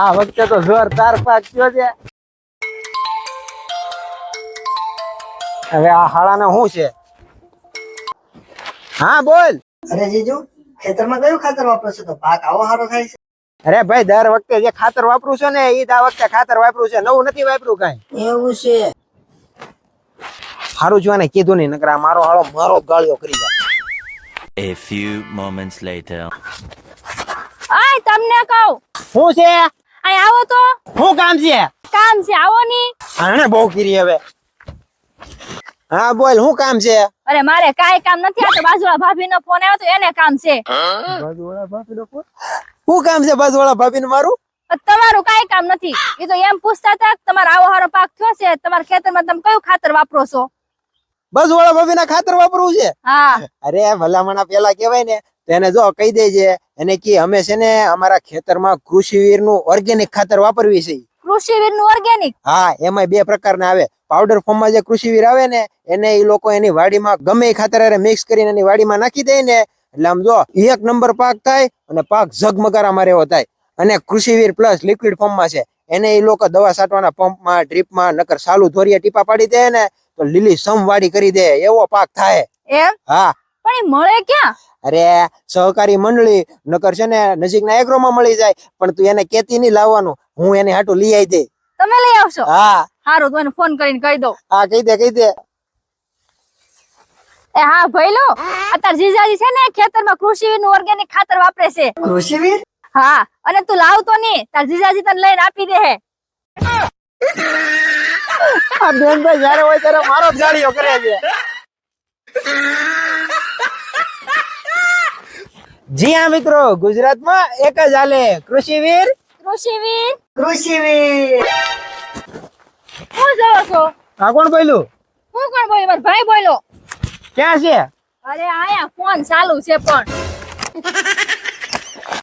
આ વખતે તો જોરદાર પાક થયો છે. હવે આ હાળાને શું છે? હા બોલ. અરે જીજુ ખેતરમાં કયું ખાતર વાપરો છો તો પાક આવો સારો થાય છે. અરે ભાઈ દર વખતે જે ખાતર વાપરું છું ને એ જ આ વખતે ખાતર વાપરું છે. નવું નથી વાપર્યું કાઈ. એવું છે. સારું જોવાને કીધું નહીં નકર મારો હાળો મારો ગાળ્યો ગાળિયો કરી જાય. A few moments later. આય તમને કહું. શું છે? અહીં આવો તો. શું કામ છે? કામ છે આવો ની. આને બહુ કીરી હવે. હા બોલ શું કામ છે? અરે મારે કાઈ કામ નથી આ તો બાજુવાળા ભાભીનો ફોન આવ્યો તો એને કામ છે. શું કામ છે બાજુવાળા ભાભીને મારું? તમારું કાઈ કામ નથી. એ તો એમ પૂછતા હતા તમારો આવો હારો પાક થયો છે તમારા ખેતરમાં તમે કયું ખાતર વાપરો છો? બસ વાળા ભાભી ના ખાતર વાપરવું છે? હા. અરે ભલામણા પેલા કેવાય ને એને જો કહી દેજે એને કે અમે છે ને અમારા ખેતરમાં કૃષિવીરનું ઓર્ગેનિક ખાતર વાપરવી છે. કૃષિવીરનું ઓર્ગેનિક હા એમાં બે પ્રકારના આવે. પાવડર ફોર્મમાં જે કૃષિવીર આવે ને એને એ લોકો એની વાડીમાં ગમે એ ખાતર મિક્સ કરીને એની વાડીમાં નાખી દે ને એટલે આમ જો એક નંબર પાક થાય અને પાક ઝગમગારા મારે એવો થાય. અને કૃષિવીર પ્લસ લિક્વિડ ફોર્મમાં છે. એને એ લોકો દવા છાંટવાના પંપમાં ડ્રીપમાં નકર સાલું ધોરિયા ટીપા પાડી દે ને તો લીલી સમ વાડી કરી દે. એવો પાક થાય. એમ? હા. પણ એ મળે ક્યાં? અરે સહકારી મંડળી નકર છે ને નજીકના એગ્રોમાં મળી જાય પણ તું એને કેતી નહીં લાવવાનું. હું એને હાટું લઈ આવી દે તમે લઈ આવશો? હા. સારું તું એને ફોન કરીને કહી દો હા કહી દે કહી દે. એ હા ભઈલો અત્યારે જીજાજી છે ને ખેતરમાં કૃષિવીરનું ઓર્ગેનિક ખાતર વાપરે છે. કૃષિવીર હા અને તું લાવતો નહીં તાર જીજાજી તને લઈને આપી દે હે. આ બેનભાઈ જ્યારે હોય ત્યારે મારો જ ગાડીઓ કરે છે. જી હા મિત્રો ગુજરાતમાં એક જ હાલે. કૃષિવીર? કૃષિવીર. કૃષિવીર. કોણ જોવો છો? આ કોણ બોલ્યું? હું કોણ બોલ્યું? મારો ભાઈ બોલ્યો. ક્યાં છે? અરે આયા ફોન ચાલુ છે પણ.